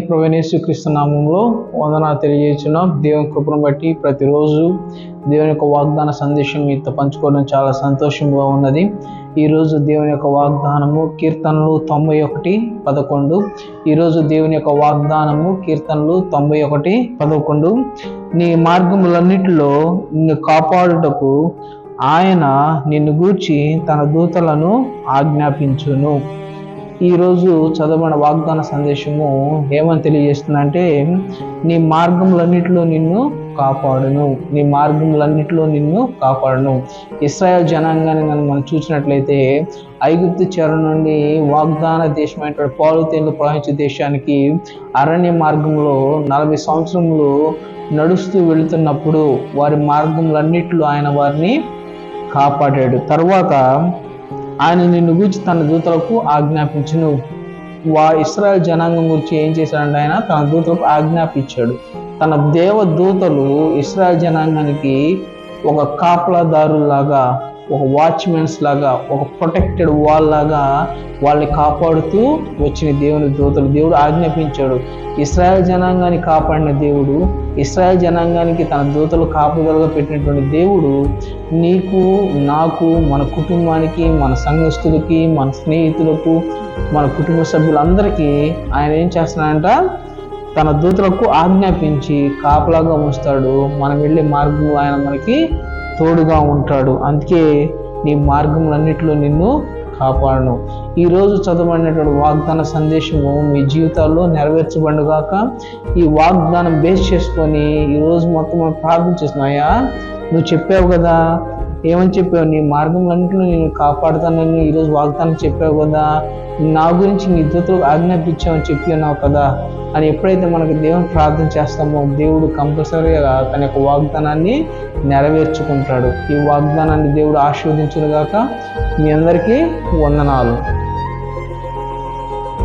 ప్రవేశక్రీస్తు నామంలో వందన తెలియజేస్తున్నాం. దేవుని కృపను బట్టి ప్రతిరోజు దేవుని యొక్క వాగ్దాన సందేశం మీతో పంచుకోవడం చాలా సంతోషంగా ఉన్నది. ఈరోజు దేవుని యొక్క వాగ్దానము కీర్తనలు తొంభై ఒకటి పదకొండు. ఈరోజు దేవుని యొక్క వాగ్దానము కీర్తనలు తొంభై ఒకటి పదకొండు. నీ మార్గములన్నిటిలో నిన్ను కాపాడుటకు ఆయన నిన్ను గూర్చి తన దూతలను ఆజ్ఞాపించును. ఈరోజు చదవబడిన వాగ్దాన సందేశము ఏమని తెలియజేస్తుందంటే నీ మార్గములన్నిటిలో నిన్ను కాపాడును. నీ మార్గములన్నిటిలో నిన్ను కాపాడును. ఇస్రాయల్ జనాంగాన్ని నన్ను మనం చూసినట్లయితే ఐగుప్తు చెర నుండి వాగ్దాన దేశమైనటువంటి పాలు తేళ్ళు ప్రవహించే దేశానికి అరణ్య మార్గంలో నలభై సంవత్సరములు నడుస్తూ వెళుతున్నప్పుడు వారి మార్గములన్నిటిలో ఆయన వారిని కాపాడాడు. తర్వాత ఆయన నిన్ను గురించి తన దూతలకు ఆజ్ఞాపించును. వా ఇస్రాయల్ జనాంగం గురించి ఏం చేశాడంటే ఆయన తన దూతలకు ఆజ్ఞాపించాడు. తన దేవ దూతలు ఇస్రాయల్ జనాంగానికి ఒక కాపలాదారులాగా ఒక వాచ్మెన్స్ లాగా ఒక ప్రొటెక్టెడ్ వాల్ లాగా వాళ్ళని కాపాడుతూ వచ్చిన దేవుని దూతలు దేవుడు ఆజ్ఞాపించాడు. ఇస్రాయల్ జనాంగాన్ని కాపాడిన దేవుడు ఇస్రాయల్ జనాంగానికి తన దూతలు కాపుదలుగా పెట్టినటువంటి దేవుడు నీకు నాకు మన కుటుంబానికి మన సంఘస్థులకి మన స్నేహితులకు మన కుటుంబ సభ్యులందరికీ ఆయన ఏం చేస్తున్నాడంట? తన దూతలకు ఆజ్ఞాపించి కాపలాగా ఉంచుతాడు. మనం వెళ్ళే మార్గం ఆయన మనకి తోడుగా ఉంటాడు. అందుకే నీ మార్గములన్నిటిలో నిన్ను కాపాడను. ఈరోజు చదవబడినటువంటి వాగ్దాన సందేశము మీ జీవితాల్లో నెరవేర్చబడుగాక ఈ వాగ్దానం బేస్ చేసుకొని ఈరోజు మొత్తం మనం ప్రార్థన చేస్తున్నాయా నువ్వు చెప్పావు కదా ఏమని చెప్పావు? నీ మార్గంలో నేను కాపాడుతానని ఈరోజు వాగ్దానం చెప్పావు కదా నా గురించి నీ ఇద్దరు ఆజ్ఞాపించామని చెప్పి ఉన్నావు కదా అని ఎప్పుడైతే మనకు దేవుని ప్రార్థన చేస్తామో దేవుడు కంపల్సరీగా తన యొక్క వాగ్దానాన్ని నెరవేర్చుకుంటాడు. ఈ వాగ్దానాన్ని దేవుడు ఆశీర్వదించునుగాక మీ అందరికీ వందనాలు.